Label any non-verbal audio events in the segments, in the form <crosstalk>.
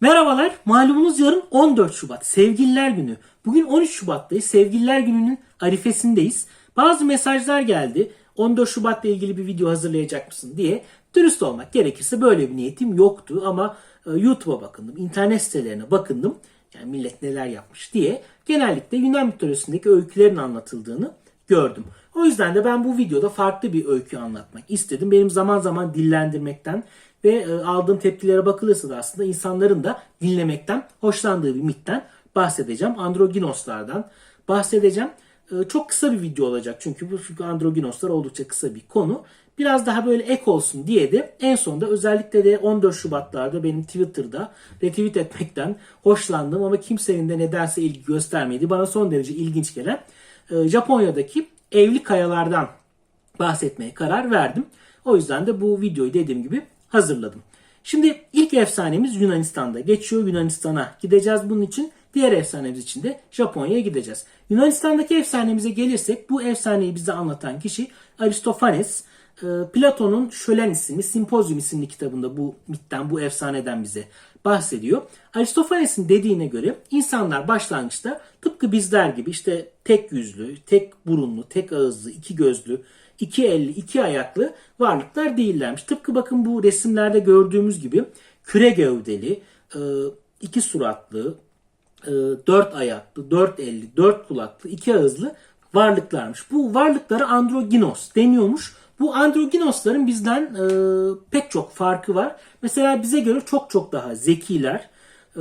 Merhabalar, malumunuz yarın 14 Şubat, Sevgililer Günü. Bugün 13 Şubat'tayız, Sevgililer Günü'nün arifesindeyiz. Bazı mesajlar geldi, 14 Şubat'la ilgili bir video hazırlayacak mısın diye. Dürüst olmak gerekirse böyle bir niyetim yoktu ama e, YouTube'a bakındım, internet sitelerine bakındım. Yani millet neler yapmış diye. Genellikle Yunan mitolojisindeki öykülerin anlatıldığını gördüm. O yüzden de ben bu videoda farklı bir öykü anlatmak istedim. Benim zaman zaman dillendirmekten ve e, aldığım tepkilere bakılırsa da aslında insanların da dinlemekten hoşlandığı bir mitten bahsedeceğim. Androginoslardan bahsedeceğim. E, Çok kısa bir video olacak çünkü bu çünkü androginoslar oldukça kısa bir konu. Biraz daha böyle ek olsun diye de en sonunda özellikle de 14 Şubatlarda benim Twitter'da retweet etmekten hoşlandım ama kimsenin de nedense ilgi göstermedi. Bana son derece ilginç gelen e, Japonya'daki evli kayalardan bahsetmeye karar verdim. O yüzden de bu videoyu dediğim gibi hazırladım. Şimdi ilk efsanemiz Yunanistan'da geçiyor. Yunanistan'a gideceğiz bunun için. Diğer efsanemiz için de Japonya'ya gideceğiz. Yunanistan'daki efsanemize gelirsek bu efsaneyi bize anlatan kişi Aristofanes. Ee, Platon'un Şölen isimli Simpozyum isimli kitabında bu mitten, bu efsaneden bize bahsediyor. Aristofanes'in dediğine göre insanlar başlangıçta tıpkı bizler gibi işte tek yüzlü, tek burunlu, tek ağızlı, iki gözlü, iki elli, iki ayaklı varlıklar değillermiş. Tıpkı bakın bu resimlerde gördüğümüz gibi küre gövdeli, e, iki suratlı, e, dört ayaklı, dört elli, dört kulaklı, iki ağızlı varlıklarmış. Bu varlıklara androginos deniyormuş. Bu androginosların bizden e, pek çok farkı var. Mesela bize göre çok çok daha zekiler. E,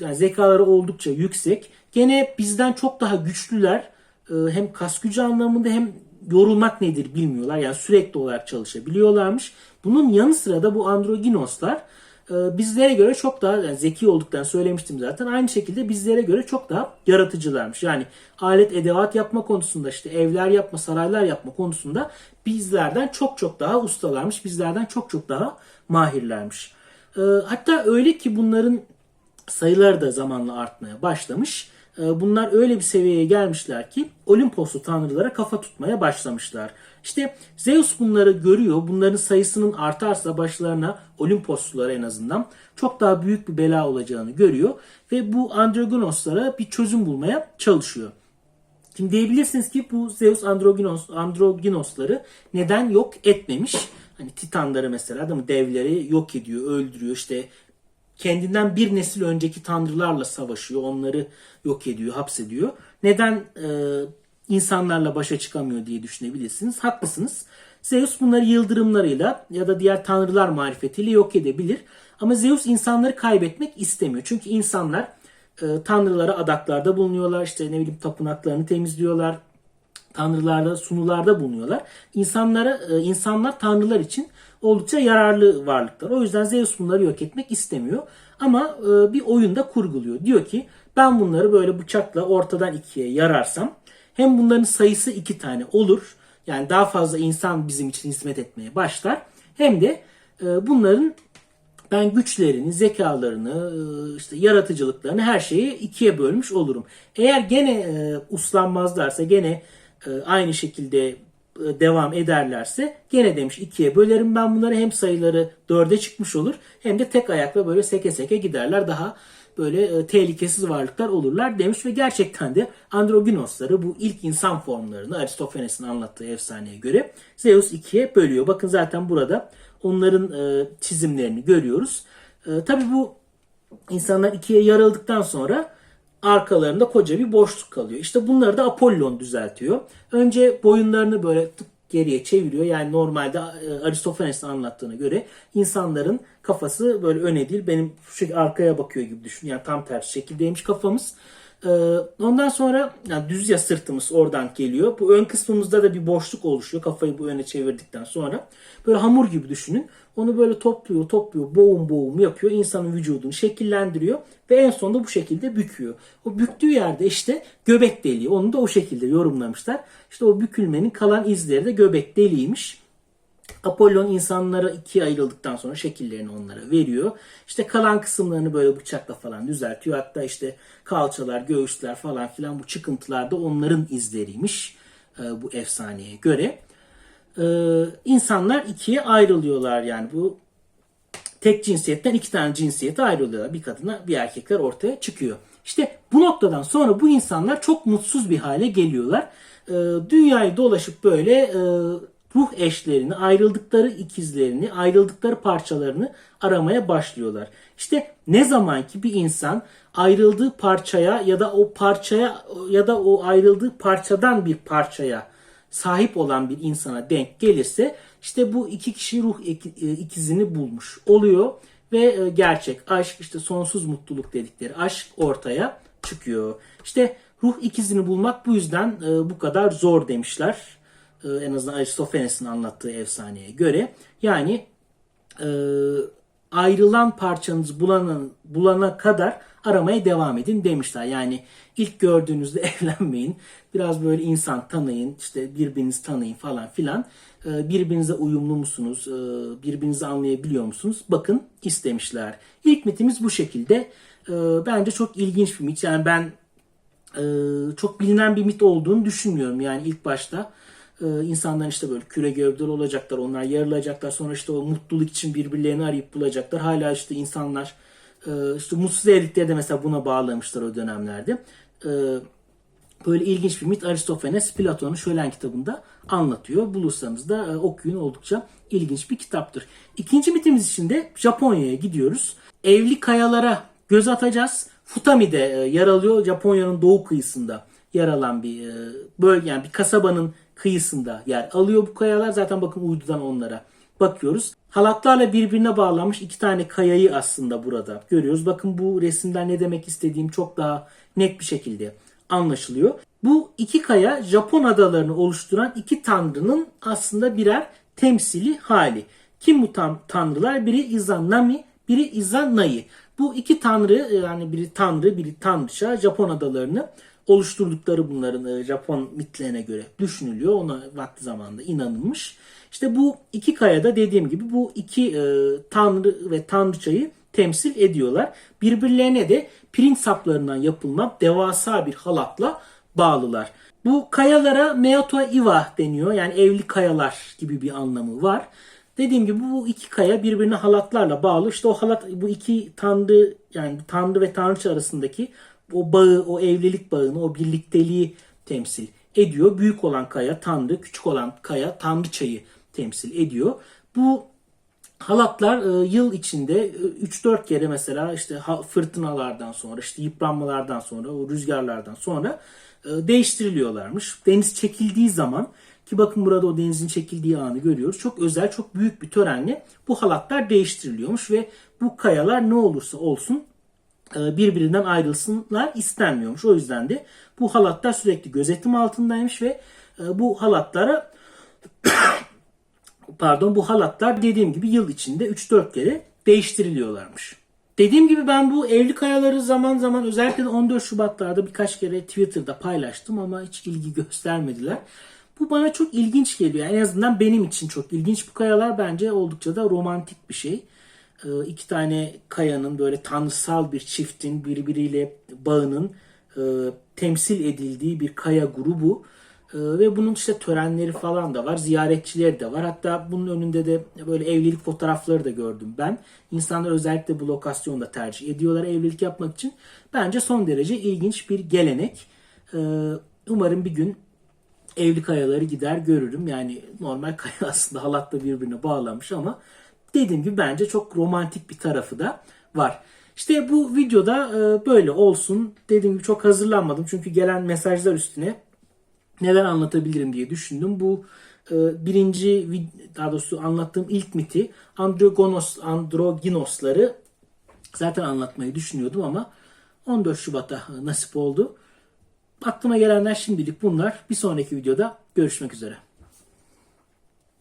yani zekaları oldukça yüksek. Gene bizden çok daha güçlüler. E, hem kas gücü anlamında hem yorulmak nedir bilmiyorlar. Yani sürekli olarak çalışabiliyorlarmış. Bunun yanı sıra da bu androginoslar e, bizlere göre çok daha yani zeki olduklarını söylemiştim zaten. Aynı şekilde bizlere göre çok daha yaratıcılarmış. Yani alet edevat yapma konusunda işte evler yapma, saraylar yapma konusunda bizlerden çok çok daha ustalarmış. Bizlerden çok çok daha mahirlermiş. E, hatta öyle ki bunların sayıları da zamanla artmaya başlamış. Ee, Bunlar öyle bir seviyeye gelmişler ki Olimposlu tanrılara kafa tutmaya başlamışlar. İşte Zeus bunları görüyor. Bunların sayısının artarsa başlarına Olimposlulara en azından çok daha büyük bir bela olacağını görüyor. Ve bu Androgonoslara bir çözüm bulmaya çalışıyor. Şimdi diyebilirsiniz ki bu Zeus Androginos, Androginosları neden yok etmemiş? Hani Titanları mesela değil mi? Devleri yok ediyor, öldürüyor. İşte kendinden bir nesil önceki tanrılarla savaşıyor. Onları yok ediyor, hapsediyor. Neden e, insanlarla başa çıkamıyor diye düşünebilirsiniz. Haklısınız. Zeus bunları yıldırımlarıyla ya da diğer tanrılar marifetiyle yok edebilir. Ama Zeus insanları kaybetmek istemiyor. Çünkü insanlar e, tanrılara adaklarda bulunuyorlar. İşte ne bileyim tapınaklarını temizliyorlar tanrılarda, sunularda bulunuyorlar. İnsanlara, e, insanlar tanrılar için oldukça yararlı varlıklar. O yüzden Zeus bunları yok etmek istemiyor. Ama e, bir oyunda kurguluyor. Diyor ki ben bunları böyle bıçakla ortadan ikiye yararsam hem bunların sayısı iki tane olur. Yani daha fazla insan bizim için hizmet etmeye başlar. Hem de e, bunların ben güçlerini, zekalarını, işte yaratıcılıklarını her şeyi ikiye bölmüş olurum. Eğer gene uslanmazlarsa, gene aynı şekilde e, devam ederlerse gene demiş ikiye bölerim ben bunları hem sayıları dörde çıkmış olur hem de tek ayakla böyle seke seke giderler daha böyle e, tehlikesiz varlıklar olurlar demiş ve gerçekten de androginosları bu ilk insan formlarını Aristofanes'in anlattığı efsaneye göre Zeus ikiye bölüyor. Bakın zaten burada onların e, çizimlerini görüyoruz. E, Tabi bu insanlar ikiye yarıldıktan sonra arkalarında koca bir boşluk kalıyor. İşte bunları da Apollon düzeltiyor. Önce boyunlarını böyle tık geriye çeviriyor. Yani normalde e, Aristofanes'in anlattığına göre insanların kafası böyle öne değil benim şu şekilde arkaya bakıyor gibi düşün. Yani tam tersi şekildeymiş kafamız. Ee, Ondan sonra yani düz ya sırtımız oradan geliyor. Bu ön kısmımızda da bir boşluk oluşuyor. Kafayı bu yöne çevirdikten sonra. Böyle hamur gibi düşünün. Onu böyle topluyor, topluyor, boğum boğum yapıyor. insanın vücudunu şekillendiriyor ve en sonunda bu şekilde büküyor. O büktüğü yerde işte göbek deliği. Onu da o şekilde yorumlamışlar. İşte o bükülmenin kalan izleri de göbek deliğiymiş. Apollon insanlara ikiye ayrıldıktan sonra şekillerini onlara veriyor. İşte kalan kısımlarını böyle bıçakla falan düzeltiyor. Hatta işte kalçalar, göğüsler falan filan bu çıkıntılar da onların izleriymiş e, bu efsaneye göre. E, insanlar ikiye ayrılıyorlar yani bu tek cinsiyetten iki tane cinsiyete ayrılıyorlar. Bir kadına bir erkekler ortaya çıkıyor. İşte bu noktadan sonra bu insanlar çok mutsuz bir hale geliyorlar. Ee, dünyayı dolaşıp böyle e, ruh eşlerini, ayrıldıkları ikizlerini, ayrıldıkları parçalarını aramaya başlıyorlar. İşte ne zaman ki bir insan ayrıldığı parçaya ya da o parçaya ya da o ayrıldığı parçadan bir parçaya sahip olan bir insana denk gelirse işte bu iki kişi ruh e, ikizini bulmuş oluyor ve e, gerçek aşk işte sonsuz mutluluk dedikleri aşk ortaya çıkıyor. İşte ruh ikizini bulmak bu yüzden e, bu kadar zor demişler. E, En azından Aristofanes'in anlattığı efsaneye göre. Yani e, ayrılan parçanızı bulana, bulana kadar aramaya devam edin demişler. Yani ilk gördüğünüzde <laughs> evlenmeyin. Biraz böyle insan tanıyın, işte birbirinizi tanıyın falan filan. E, birbirinize uyumlu musunuz? E, birbirinizi anlayabiliyor musunuz? Bakın istemişler. İlk mitimiz bu şekilde. Bence çok ilginç bir mit. Yani ben çok bilinen bir mit olduğunu düşünmüyorum. Yani ilk başta e, insanlar işte böyle küre gövdeli olacaklar, onlar yarılacaklar. Sonra işte o mutluluk için birbirlerini arayıp bulacaklar. Hala işte insanlar e, işte mutsuz evlilikleri de mesela buna bağlamışlar o dönemlerde. E, böyle ilginç bir mit Aristofanes Platon'un Şölen kitabında anlatıyor. Bulursanız da e, okuyun oldukça ilginç bir kitaptır. İkinci mitimiz için de Japonya'ya gidiyoruz. Evli kayalara göz atacağız. Futami'de e, yer alıyor. Japonya'nın doğu kıyısında yer alan bir e, bölge yani bir kasabanın kıyısında yer alıyor bu kayalar. Zaten bakın uydudan onlara bakıyoruz. Halatlarla birbirine bağlanmış iki tane kayayı aslında burada görüyoruz. Bakın bu resimden ne demek istediğim çok daha net bir şekilde anlaşılıyor. Bu iki kaya Japon adalarını oluşturan iki tanrının aslında birer temsili hali. Kim bu tam tanrılar? Biri Izanami, biri Izanai. Bu iki tanrı yani biri tanrı, biri tanrıça Japon adalarını oluşturdukları bunların e, Japon mitlerine göre düşünülüyor. Ona vakti zamanında inanılmış. İşte bu iki kayada dediğim gibi bu iki e, tanrı ve tanrıçayı temsil ediyorlar. Birbirlerine de pirinç saplarından yapılma devasa bir halatla bağlılar. Bu kayalara Meoto Iwa deniyor. Yani evli kayalar gibi bir anlamı var. Dediğim gibi bu iki kaya birbirine halatlarla bağlı. İşte o halat bu iki tanrı yani tanrı ve tanrıça arasındaki o bağı, o evlilik bağını, o birlikteliği temsil ediyor. Büyük olan kaya tanrı, küçük olan kaya tanrıçayı temsil ediyor. Bu halatlar e, yıl içinde e, 3-4 kere mesela işte fırtınalardan sonra, işte yıpranmalardan sonra, o rüzgarlardan sonra e, değiştiriliyorlarmış. Deniz çekildiği zaman ki bakın burada o denizin çekildiği anı görüyoruz. Çok özel, çok büyük bir törenle bu halatlar değiştiriliyormuş ve bu kayalar ne olursa olsun e, birbirinden ayrılsınlar istenmiyormuş. O yüzden de bu halatlar sürekli gözetim altındaymış ve e, bu halatlara <coughs> pardon bu halatlar dediğim gibi yıl içinde 3-4 kere değiştiriliyorlarmış. Dediğim gibi ben bu evli kayaları zaman zaman özellikle de 14 Şubatlarda birkaç kere Twitter'da paylaştım ama hiç ilgi göstermediler. Bu bana çok ilginç geliyor. En azından benim için çok ilginç. Bu kayalar bence oldukça da romantik bir şey. Ee, iki tane kayanın böyle tanrısal bir çiftin birbiriyle bağının e, temsil edildiği bir kaya grubu. Ee, ve bunun işte törenleri falan da var, ziyaretçileri de var. Hatta bunun önünde de böyle evlilik fotoğrafları da gördüm ben. İnsanlar özellikle bu lokasyonu da tercih ediyorlar evlilik yapmak için. Bence son derece ilginç bir gelenek. Umarım bir gün evli kayaları gider görürüm. Yani normal <laughs> kaya aslında halatla birbirine bağlanmış ama dediğim gibi bence çok romantik bir tarafı da var. İşte bu videoda e, böyle olsun. Dediğim gibi çok hazırlanmadım çünkü gelen mesajlar üstüne neler anlatabilirim diye düşündüm. Bu e, birinci daha doğrusu anlattığım ilk miti androgonos androginosları zaten anlatmayı düşünüyordum ama 14 Şubat'a nasip oldu. Aklıma gelenler şimdilik bunlar. Bir sonraki videoda görüşmek üzere.